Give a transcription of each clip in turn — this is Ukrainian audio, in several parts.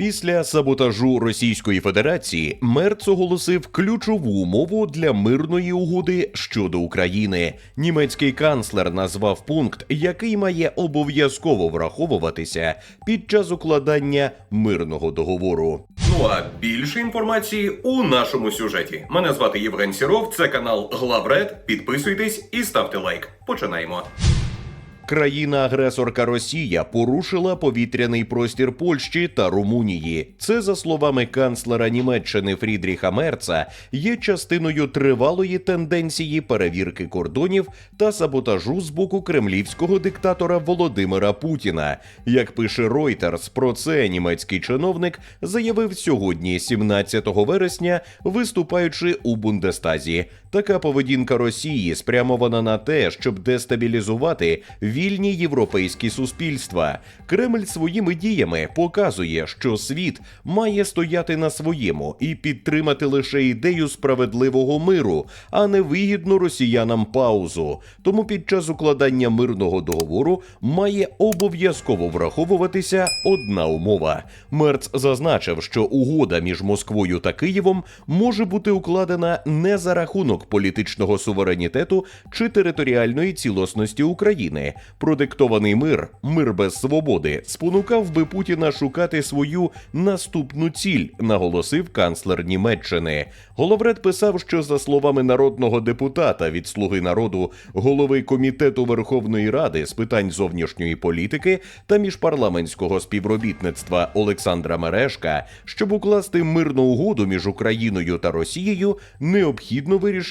Після саботажу Російської Федерації Мерц оголосив ключову умову для мирної угоди щодо України. Німецький канцлер назвав пункт, який має обов'язково враховуватися під час укладання мирного договору. Ну а більше інформації у нашому сюжеті. Мене звати Євген Сіров. Це канал Главред. Підписуйтесь і ставте лайк. Починаємо. Країна-агресорка Росія порушила повітряний простір Польщі та Румунії. Це, за словами канцлера Німеччини Фрідріха Мерца, є частиною тривалої тенденції перевірки кордонів та саботажу з боку кремлівського диктатора Володимира Путіна. Як пише Reuters, про це німецький чиновник заявив сьогодні, 17 вересня, виступаючи у Бундестазі. Така поведінка Росії спрямована на те, щоб дестабілізувати вільні європейські суспільства. Кремль своїми діями показує, що світ має стояти на своєму і підтримати лише ідею справедливого миру, а не вигідну росіянам паузу. Тому під час укладання мирного договору має обов'язково враховуватися одна умова. Мерц зазначив, що угода між Москвою та Києвом може бути укладена не за рахунок політичного суверенітету чи територіальної цілісності України. Продиктований мир, мир без свободи, спонукав би Путіна шукати свою наступну ціль, наголосив канцлер Німеччини. Головред писав, що за словами народного депутата від Слуги народу, голови комітету Верховної Ради з питань зовнішньої політики та міжпарламентського співробітництва Олександра Мерешка, щоб укласти мирну угоду між Україною та Росією, необхідно вирішити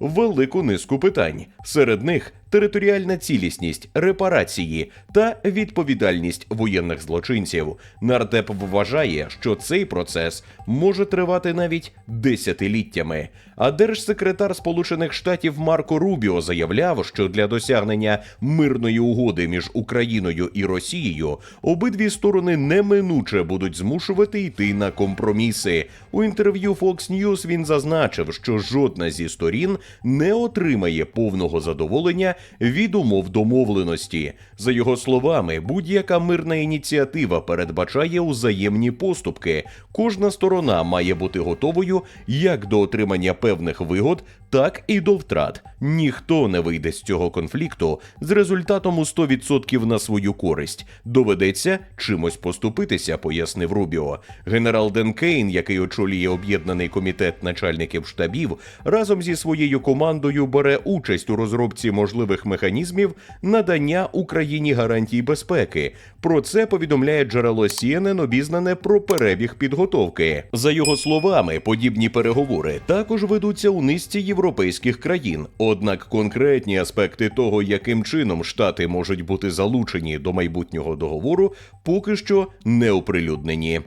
велику низку питань. Серед них територіальна цілісність, репарації та відповідальність воєнних злочинців. Нардеп вважає, що цей процес може тривати навіть десятиліттями. А держсекретар Сполучених Штатів Марко Рубіо заявляв, що для досягнення мирної угоди між Україною і Росією обидві сторони неминуче будуть змушувати йти на компроміси. У інтерв'ю Fox News він зазначив, що жодна зі сторін не отримає повного задоволення від умов домовленості. За його словами, будь-яка мирна ініціатива передбачає узаємні поступки. Кожна сторона має бути готовою як до отримання певних вигод, так і до втрат. Ніхто не вийде з цього конфлікту з результатом у 100% на свою користь. Доведеться чимось поступитися, пояснив Рубіо. Генерал Ден Кейн, який очолює об'єднаний комітет начальників штабів, разом зі своєю командою бере участь у розробці можливих механізмів надання Україні гарантій безпеки. Про це повідомляє джерело CNN, обізнане про перебіг підготовки. За його словами, подібні переговори також ведуться у низці європейських країн. Однак конкретні аспекти того, яким чином штати можуть бути залучені до майбутнього договору, поки що не оприлюднені.